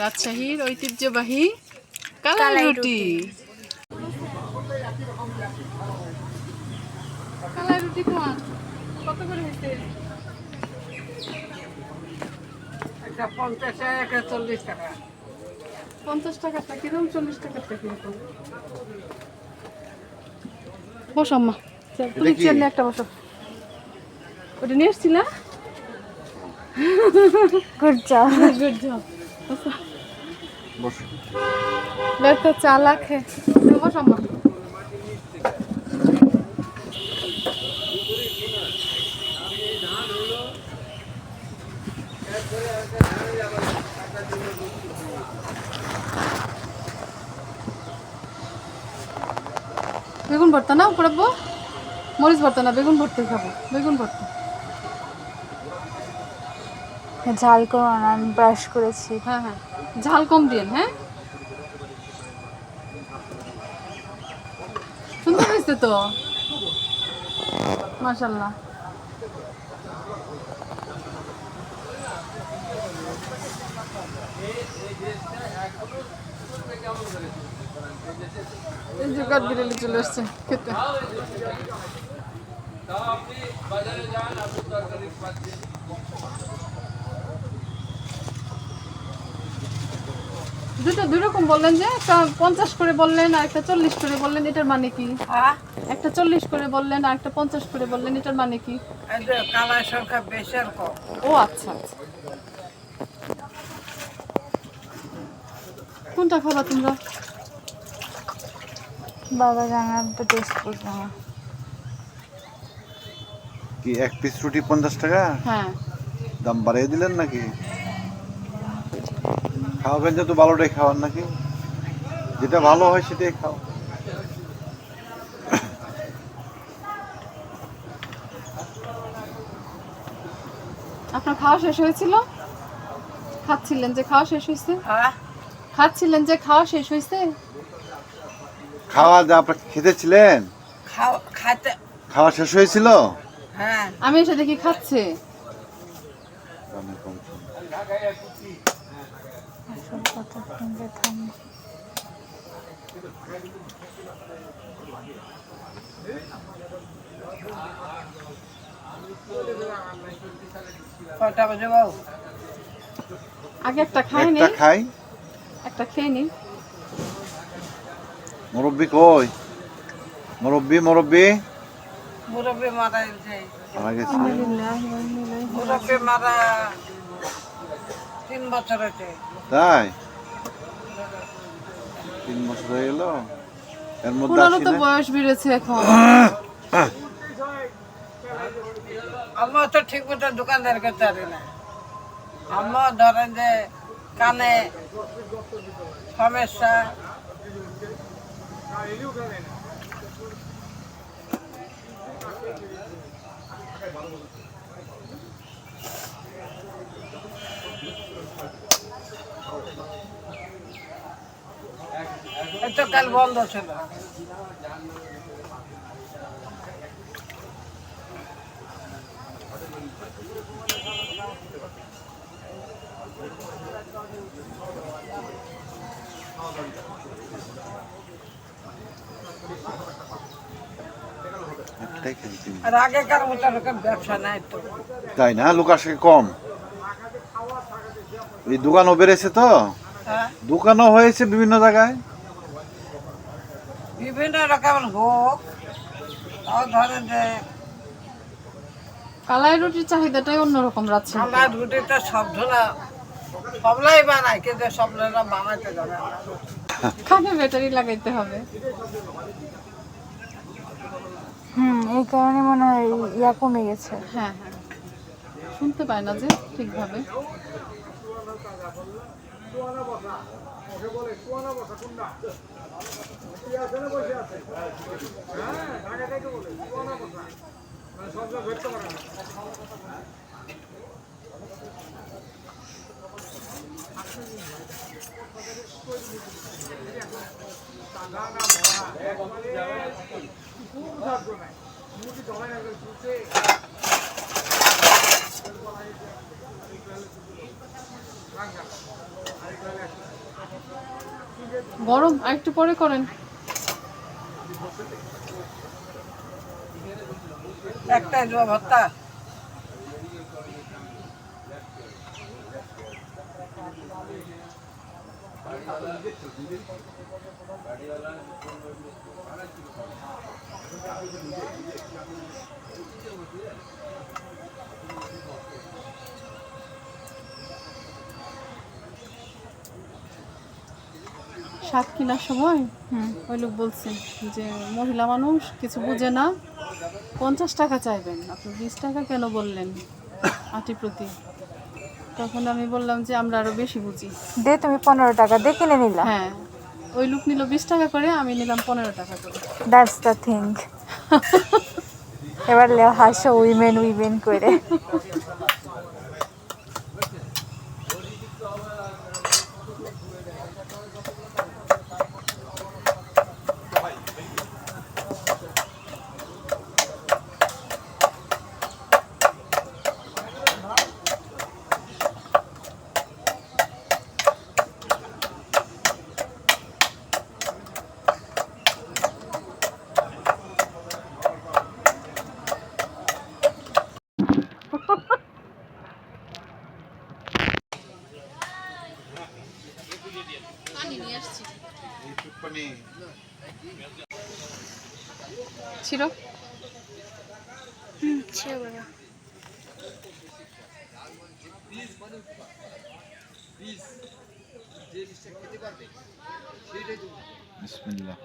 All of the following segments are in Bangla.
রাজশাহীর ঐতিহ্যবাহী কালাই কালাই রুটি। কালাই রুটি কত করে হয়েছে? একটা পঞ্চাশ একটা চল্লিশ টাকা। পঞ্চাশ টাকাটা কীরকম চল্লিশ টাকাটা কীরকম? বসো আম্মা। তুমি? চেয়ার নিয়ে একটা বসো। ওটা নিয়ে এসছি না? গুড জব গুড জব তো চালা খে বসো বেগুন ভর্তা না পড়াবো মরিচ ভর্তা না, বেগুন ভর্তা খাব। বেগুন ভর্তা। ঝাল না আমি ব্রাশ করেছি। হ্যাঁ হ্যাঁ। ঝাল কম দিন হ্যাঁ? সুন্দর হয়েছে তো? মাশাল্লাহ এই যে চলে আসছে খেতে। দুটো দুই রকম বললেন যে একটা পঞ্চাশ করে বললেন আর একটা চল্লিশ করে বললেন এটার মানে কি? হ্যাঁ? একটা চল্লিশ করে বললেন আর একটা পঞ্চাশ করে বললেন এটার মানে কি? কালার সংখ্যা বেশি আর কম। ও আচ্ছা আচ্ছা। কোনটা খাবা তোমরা? বাবা জানার তো টেস্ট করব কি এক পিস রুটি পঞ্চাশ টাকা? হ্যাঁ। দাম বাড়িয়ে দিলেন নাকি? খাওয়াবেন যত ভালোটাই খাওয়ান নাকি? যেটা ভালো হয় সেটাই খাও। আপনার খাওয়া শেষ হয়েছিল? খাচ্ছিলেন যে খাওয়া শেষ হয়েছে? হ্যাঁ। খাচ্ছিলেন যে খাওয়া শেষ হয়েছে? খাওয়া যা আপনার খেতেছিলেন খাও খাওয়া শেষ হয়েছিল? হ্যাঁ। আমি এসে দেখি খাচ্ছে। আমি কম শুনি। আসল কথা শুনলে থামো কয়টা বাজে বাবু? আগে একটা খাই একটা খাই। একটা খেয়ে নিই। মুরব্বি কই? মুরব্বি মুরব্বি। মুরব্বী মারা গেছে। মারা গেছে। মুরব্বী মারা তিন বছর হয়েছে। তাই? তিন বছর হয়ে গেল। এর মধ্যে পুরানো আসি তো? বয়স বেড়েছে এখন। আমার তো ঠিক মতো দোকানদার করতে পারি না। আমার ধরেন যে কানে সমস্যা। এই তো কাল বন্ধ ছিল। আর আগেকার মতো এরকম ব্যবসা নাই তো। তাই না? লোক আসে কম। এই দোকানও বেড়েছে তো? হ্যাঁ। দোকানও হয়েছে বিভিন্ন জায়গায়? বিভিন্ন রকমের ভোগ। তাও ধরেন যে কালাই রুটির চাহিদাটাই অন্যরকম রাখছে আমার রুটিতে সব ধরা সবলাই বানায় কিন্তু সবলা বানাইতে জানে খানে ব্যাটারি লাগাইতে হবে। হুম এই কারণে মনে হয় ইয়া কমে গেছে। হ্যাঁ হ্যাঁ। শুনতে পায় না যে ঠিকভাবে। বসে বলে কোয়ানা বসা কুন্ডা? কি আছে না বসে আছে? হ্যাঁ ঢাকা থেকে বলে কোয়ানা বসা মানে সব জায়গায় ধরতে পারে না খুব সাহায্য নাই মুখে জমাই না। গরম আর একটু পরে করেন। একটাই দেবো ভর্তা। শাক কেনার সময় হুম। ওই লোক বলছে যে মহিলা মানুষ কিছু বুঝে না। পঞ্চাশ টাকা চাইবেন। আপনি বিশ টাকা কেন বললেন আটি প্রতি? তখন আমি বললাম যে আমরা আরও বেশি বুঝি। দে তুমি পনেরো টাকা দিয়ে কিনে নিলা। হ্যাঁ। ওই লোক নিল বিশ টাকা করে আমি নিলাম পনেরো টাকা করে। দ্যাটস দ্য থিং এবার হাসো উইমেন উইমেন করে। ছিল? বিসমিল্লাহ।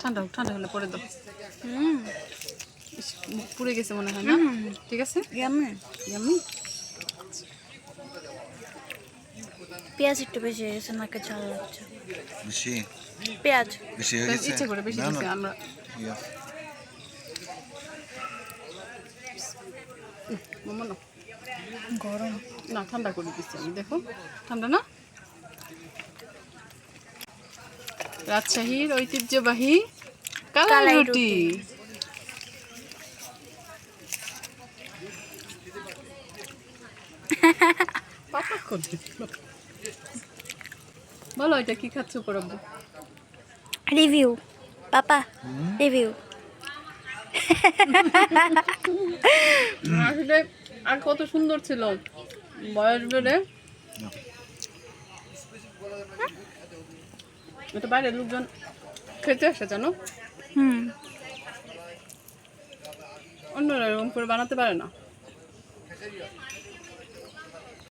ঠান্ডা হোক, ঠান্ডা হলে পরে দাও। মুখ পুড়ে গেছে মনে হয় না? ঠিক আছে? ইয়াম্মি পেঁয়াজ একটু বেশি হয়ে গেছে নাকে ঝাল লাগছে। বেশি? পেঁয়াজ। বেশি হয়ে গেছে? ইচ্ছে করে বেশি দিছে আমরা। মামা না। গরম। না ঠান্ডা করে দিচ্ছি আমি দেখো। ঠান্ডা না? রাজশাহীর ঐতিহ্যবাহী কালাই রুটি। পাপা করে। বলো এটা কি খাচ্ছ পরব রিভিউ পাপা রিভিউ। আসলে আর কত সুন্দর ছিল। বয়স বেড়ে। এটা বাইরের লোকজন খেতে আসে জানো? হুম। অন্যরা এরকম করে বানাতে পারে না।